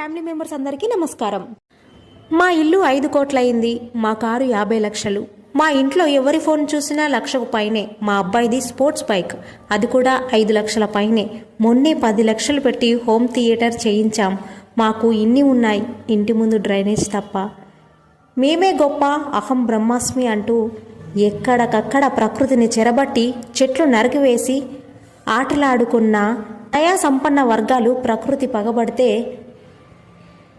Family members అందరికీ నమస్కారం. మా ఇల్లు ఐదు కోట్లయింది మా కారు యాభై లక్షలు. మా ఇంట్లో ఎవరి ఫోన్ చూసినా లక్షకు పైనే మా అబ్బాయిది స్పోర్ట్స్ బైక్. అది కూడా ఐదు లక్షల పైనే. మొన్నే పది లక్షలు పెట్టి హోమ్ థియేటర్ చేయించాం. మాకు ఇన్ని ఉన్నాయి ఇంటి ముందు డ్రైనేజ్ తప్ప. మేమే గొప్ప అహం బ్రహ్మాస్మి అంటూ ఎక్కడకక్కడ ప్రకృతిని చెరబట్టి చెట్లు నరికివేసి ఆటలాడుకున్న దయా సంపన్న వర్గాలు ప్రకృతి పగబడితే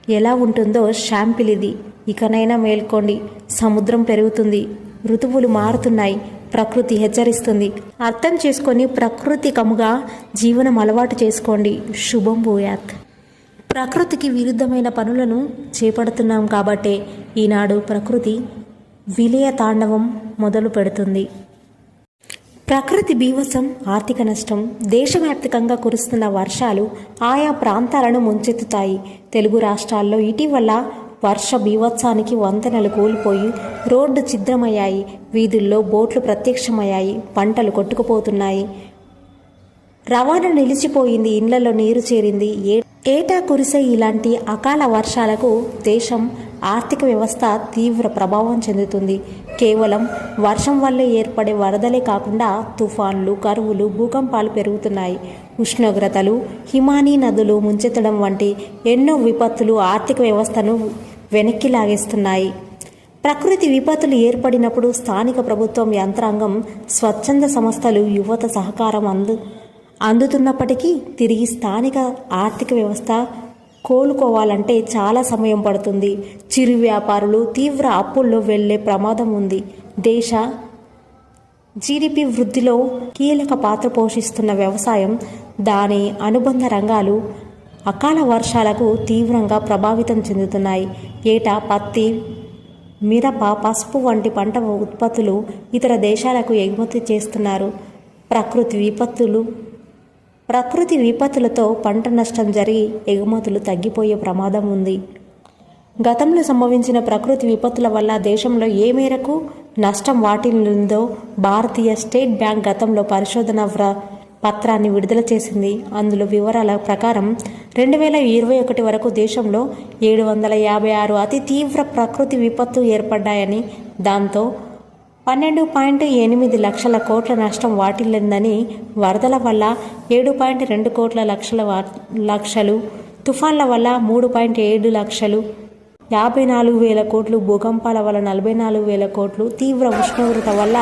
ఎలా ఉంటుందో షాంపిల్ ఇది ఇకనైనా మేల్కోండి. సముద్రం పెరుగుతుంది. ఋతువులు మారుతున్నాయి. ప్రకృతి హెచ్చరిస్తుంది. అర్థం చేసుకొని ప్రకృతికముగా జీవనం అలవాటు చేసుకోండి. శుభం భూయాత్. ప్రకృతికి విరుద్ధమైన పనులను చేపడుతున్నాం కాబట్టే ఈనాడు ప్రకృతి విలయ తాండవం మొదలు పెడుతుంది ప్రకృతి బీభత్సం ఆర్థిక నష్టం దేశవ్యాప్తంగా కురుస్తున్న వర్షాలు ఆయా ప్రాంతాలను ముంచెత్తుతాయి. తెలుగు రాష్ట్రాల్లో ఇటీవల వర్ష బీభత్సానికి వంతెనలు కూలిపోయి రోడ్డు ఛిద్రమయ్యాయి. వీధుల్లో బోట్లు ప్రత్యక్షమయ్యాయి. పంటలు కొట్టుకుపోతున్నాయి. రవాణా నిలిచిపోయింది. ఇండ్లలో నీరు చేరింది. ఏ- ఏటా కురిసే ఇలాంటి అకాల వర్షాలకు దేశం ఆర్థిక వ్యవస్థ తీవ్ర ప్రభావం చెందుతుంది. కేవలం వర్షం వల్లే ఏర్పడే వరదలే కాకుండా తుఫాన్లు కరువులు భూకంపాలు పెరుగుతున్నాయి. ఉష్ణోగ్రతలు హిమానీ నదులు ముంచెత్తడం వంటి ఎన్నో విపత్తులు ఆర్థిక వ్యవస్థను వెనక్కి లాగేస్తున్నాయి. ప్రకృతి విపత్తులు ఏర్పడినప్పుడు స్థానిక ప్రభుత్వం యంత్రాంగం స్వచ్ఛంద సంస్థలు యువత సహకారం అందు అందుతున్నప్పటికీ తిరిగి స్థానిక ఆర్థిక వ్యవస్థ కోలుకోవాలంటే చాలా సమయం పడుతుంది. చిరు వ్యాపారులు తీవ్ర అప్పుల్లో వెళ్ళే ప్రమాదం ఉంది. దేశ జీడిపి వృద్ధిలో కీలక పాత్ర పోషిస్తున్న వ్యవసాయం దాని అనుబంధ రంగాలు అకాల వర్షాలకు తీవ్రంగా ప్రభావితం చెందుతున్నాయి. ఏటా పత్తి మిరప పసుపు వంటి పంట ఉత్పత్తులు ఇతర దేశాలకు ఎగుమతి చేస్తున్నారు. ప్రకృతి విపత్తులు ప్రకృతి విపత్తులతో పంట నష్టం జరిగి ఎగుమతులు తగ్గిపోయే ప్రమాదం ఉంది. గతంలో సంభవించిన ప్రకృతి విపత్తుల వల్ల దేశంలో ఏ మేరకు నష్టం వాటిల్లిందో భారతీయ స్టేట్ బ్యాంక్ గతంలో పరిశోధన వ్ర పత్రాన్ని విడుదల చేసింది. అందులో వివరాల ప్రకారం రెండు వేల ఇరవై ఒకటి వరకు దేశంలో ఏడు వందల యాభై ఆరు అతి తీవ్ర ప్రకృతి విపత్తు ఏర్పడ్డాయని దాంతో పన్నెండు పాయింట్ ఎనిమిది లక్షల కోట్ల నష్టం వాటిల్లిందని వరదల వల్ల ఏడు పాయింట్ రెండు కోట్ల లక్షల వా- లక్షలు తుఫాన్ల వల్ల మూడు పాయింట్ ఏడు లక్షలు యాభై నాలుగు వేల కోట్లు భూకంపాల వల్ల నలభై నాలుగు వేల కోట్లు తీవ్ర ఉష్ణోగ్రత వల్ల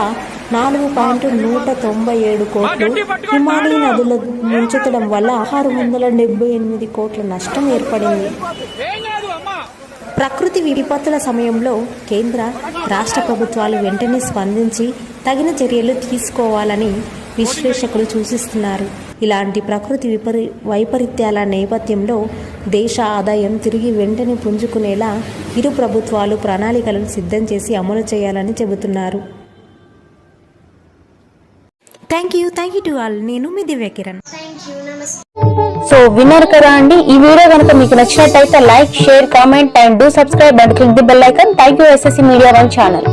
నాలుగు పాయింట్ నూట తొంభై ఏడు కోట్లు హిమాలయ నదుల ముంచెత్తడం వల్ల ఆరు వందల డెబ్బై ఎనిమిది కోట్ల నష్టం ఏర్పడింది. ప్రకృతి విపత్తుల సమయంలో కేంద్ర రాష్ట్ర ప్రభుత్వాలు వెంటనే స్పందించి తగిన చర్యలు తీసుకోవాలని విశ్లేషకులు సూచిస్తున్నారు. ఇలాంటి ప్రకృతి విపరి వైపరీత్యాల నేపథ్యంలో దేశ ఆదాయం తిరిగి వెంటనే పుంజుకునేలా ఇరు ప్రభుత్వాలు ప్రణాళికలను సిద్ధం చేసి అమలు చేయాలని చెబుతున్నారు. Thank you thank you to all నేను మీ దివ్య కిరణ్ సో విన్నారు కదా అండి ఈ వీడియో కనుక మీకు నచ్చినట్టయితే like share comment and do subscribe and click the bell icon. Thank you SSC media one channel